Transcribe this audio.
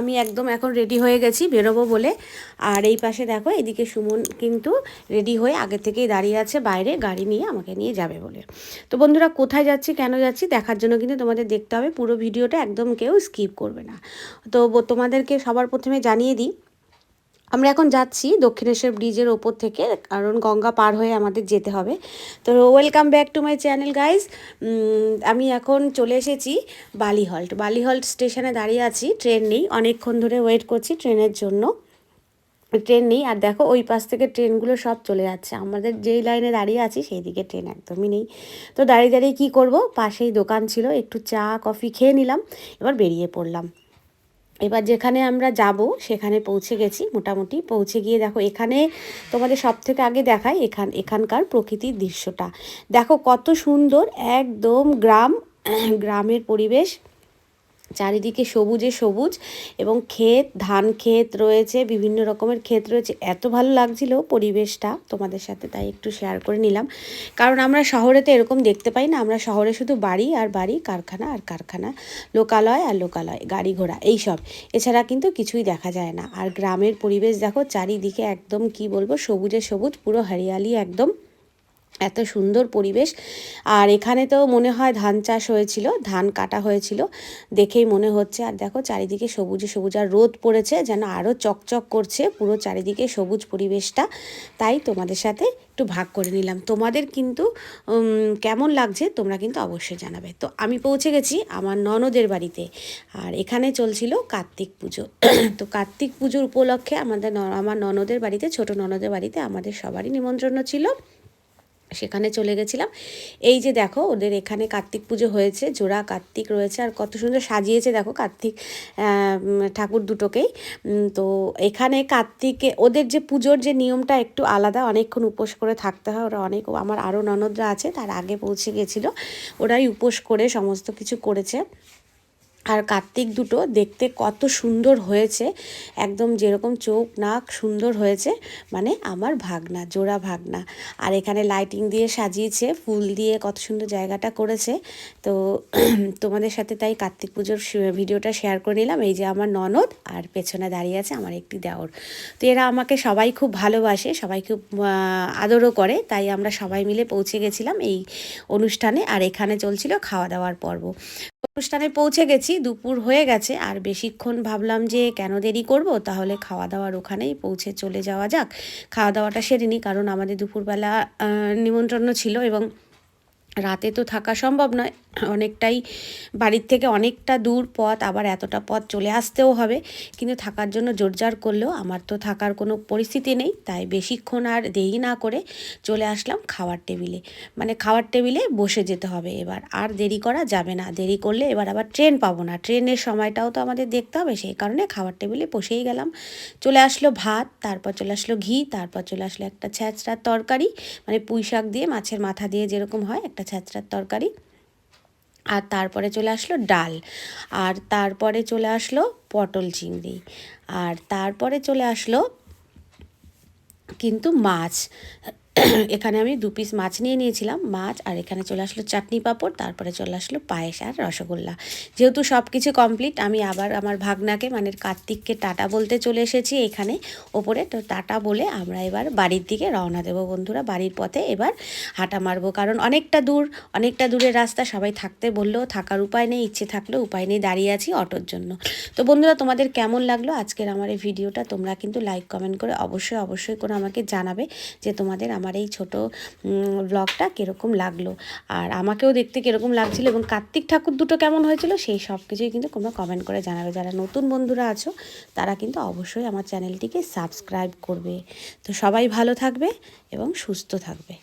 আমি একদম এখন রেডি হয়ে গেছি বেরোবো বলে। আর এই পাশে দেখো, এদিকে সুমন কিন্তু রেডি হয়ে আগে থেকেই দাঁড়িয়ে আছে বাইরে, গাড়ি নিয়ে আমাকে নিয়ে যাবে বলে। তো বন্ধুরা, কোথায় যাচ্ছি, কেন যাচ্ছি দেখার জন্য কিন্তু তোমাদের দেখতে হবে। পুরো ভিডিওটা একদম কেউ স্কিপ করবে না। তো তোমাদেরকে সবার প্রথমে জানিয়ে দিই আমরা এখন যাচ্ছি দক্ষিণেশ্বর ব্রিজের ওপর থেকে, কারণ গঙ্গা পার হয়ে আমাদের যেতে হবে। তো welcome back to my channel guys আমি এখন চলে এসেছি বালিহল্ট। বালিহল্ট স্টেশনে দাঁড়িয়ে আছি, ট্রেন নেই। অনেকক্ষণ ধরে ওয়েট করছি ট্রেনের জন্য। ট্রেন নেই, আর দেখো ওই পাশ থেকে ট্রেনগুলো সব চলে যাচ্ছে। আমাদের যেই লাইনে দাঁড়িয়ে আছি সেই দিকে ট্রেন একদমই নেই। তো দাঁড়িয়ে দাঁড়িয়ে কী করব? পাশেই দোকান ছিল, একটু চা, কফি খেয়ে নিলাম, এবার বেরিয়ে পড়লাম। এবার যেখানে আমরা যাব, সেখানে পৌঁছে গেছি, মোটামুটি পৌঁছে গিয়ে দেখো এখানে তোমাদের সব থেকে আগে দেখায় এখান, এখানকার প্রকৃতির দৃশ্যটা। দেখো কত সুন্দর, একদম গ্রাম, গ্রামের পরিবেশ। চারিদিকে সবুজে সবুজ এবং ক্ষেত, ধান ক্ষেত রয়েছে, বিভিন্ন রকমের ক্ষেত রয়েছে। এত ভালো লাগছিল পরিবেশটা তোমাদের সাথে, তাই একটু শেয়ার করে নিলাম। কারণ আমরা শহরে তো এরকম দেখতে পাই না, আমরা শহরে শুধু বাড়ি আর বাড়ি, কারখানা আর কারখানা, লোকালয় আর লোকালয়, গাড়ি ঘোড়া এইসব এছাড়া কিন্তু কিছুই দেখা যায় না। আর গ্রামের পরিবেশ দেখো, চারিদিকে একদম কি বলব, সবুজে সবুজ, পুরো হরিয়ালি একদম এত সুন্দর পরিবেশ। আর এখানে তো মনে হয় ধান চাষ হয়েছিল, ধান কাটা হয়েছিল, দেখেই মনে হচ্ছে। আর দেখো চারিদিকে সবুজে সবুজ, আর রোদ পড়েছে, যেন আরও চকচক করছে পুরো চারিদিকে সবুজ পরিবেশটা। তাই তোমাদের সাথে একটু ভাগ করে নিলাম। তোমাদের কিন্তু কেমন লাগছে তোমরা কিন্তু অবশ্যই জানাবে। তো আমি পৌঁছে গেছি আমার ননদের বাড়িতে। আর এখানে চলছিল কার্তিক পুজো। তো কার্তিক পুজোর উপলক্ষে আমাদের আমার ননদের বাড়িতে, ছোট ননদের বাড়িতে আমাদের সবারই নিমন্ত্রণ ছিল। সেখানে চলে গেছিলাম। এই যে দেখো, ওদের এখানে কার্তিক পুজো হয়েছে, জোড়া কার্তিক রয়েছে, আর কত সুন্দর সাজিয়েছে দেখো কার্তিক ঠাকুর দুটোকেই। তো এখানে কার্তিকে, ওদের যে পুজোর যে নিয়মটা একটু আলাদা, অনেকক্ষণ উপোস করে থাকতে হয়, ওরা অনেক আমার আরও ননদরা আছে, তার আগে পৌঁছে গেছিল। ওরাই উপোস করে সমস্ত কিছু করেছে। আর কার্তিক দুটো দেখতে কত সুন্দর হয়েছে। একদম যেরকম চোখ নাক সুন্দর হয়েছে মানে আমার ভাগনা, জোড়া ভাগনা। আর এখানে লাইটিং দিয়ে সাজিয়েছে, ফুল দিয়ে কত সুন্দর জায়গাটা করেছে। তো তোমাদের সাথে তাই কার্তিক পুজোর ভিডিওটা শেয়ার করে নিলাম। এই যে আমার ননদ, আর পেছনে দাঁড়িয়ে আছে আমার একটি দেওর। তো এরা আমাকে সবাই খুব ভালোবাসে, সবাই খুব আদরও করে, তাই আমরা সবাই মিলে পৌঁছে গেছিলাম এই অনুষ্ঠানে। আর এখানে চলছিল খাওয়া দাওয়ার পর্ব। অনুষ্ঠানে পৌঁছে গেছি, দুপুর হয়ে গেছে। আর বেশিক্ষণ ভাবলাম যে কেন দেরি করব? তাহলে খাওয়া দাওয়ার ওখানেই পৌঁছে চলে যাওয়া যাক। খাওয়া দাওয়াটা সেরে নিই কারণ আমাদের দুপুরবেলা নিমন্ত্রণ ছিল এবং রাতে তো থাকা সম্ভব নয়। অনেকটাই বাড়ির থেকে অনেকটা দূর পথ, আবার এতটা পথ চলে আসতেও হবে। কিন্তু থাকার জন্য জোরজার করলেও আমার তো থাকার কোনো পরিস্থিতি নেই। তাই বেশিক্ষণ আর দেরি না করে চলে আসলাম খাওয়ার টেবিলে। মানে খাওয়ার টেবিলে বসে যেতে হবে এবার। আর দেরি করা যাবে না। দেরি করলে এবার আবার ট্রেন পাবো না। ট্রেনের সময়টাও তো আমাদের দেখতে হবে। সেই কারণে খাওয়ার টেবিলে বসেই গেলাম। চলে আসলো ভাত, তারপর চলে আসলো ঘি, তারপর চলে আসলো একটা ছ্যাঁচড়ার তরকারি। মানে পুঁই শাক দিয়ে, মাছের মাথা দিয়ে যেরকম হয়, একটা ছ্যাঁচড়ার তরকারি। আর তারপরে চলে আসলো ডাল। আর তারপরে চলে আসলো পটল চিংড়ি। আর তারপরে চলে আসলো কিন্তু মাছ। এখানে আমি দু পিস মাছ নিয়ে নিয়েছিলাম, মাছ, আর এখানে চলে আসলো চাটনি পাঁপড়, তারপরে চলে আসলো পায়েস আর রসগোল্লা। যেহেতু সব কিছু কমপ্লিট আমি আবার আমার ভাগনাকে মানে কার্তিককে টাটা বলতে চলে এসেছি এখানে। ওপরে তো টাটা বলে আমরা এবার বাড়ির দিকে রওনা দেবো বন্ধুরা। বাড়ির পথে এবার হাঁটা মারবো, কারণ অনেকটা দূর, অনেকটা দূরের রাস্তা, সবাই থাকতে বললেও থাকার উপায় নেই, ইচ্ছে থাকলেও উপায় নেই দাঁড়িয়ে আছি অটোর জন্য। তো বন্ধুরা, তোমাদের কেমন লাগল আজকের আমার এই ভিডিওটা? তোমরা কিন্তু লাইক কমেন্ট করে অবশ্যই অবশ্যই করে আমাকে জানাবে যে তোমাদের আমার এই ছোট ব্লগটা কীরকম লাগল? আর আমাকেও দেখতে কীরকম লাগছিল এবং কার্তিক ঠাকুর দুটো কেমন হয়েছিল সেই সব কিছুই কিন্তু তোমরা কমেন্ট করে জানাবে। যারা নতুন বন্ধুরা আছো, তারা কিন্তু অবশ্যই আমার চ্যানেলটিকে সাবস্ক্রাইব করবে। তো সবাই ভালো থাকবে এবং সুস্থ থাকবে।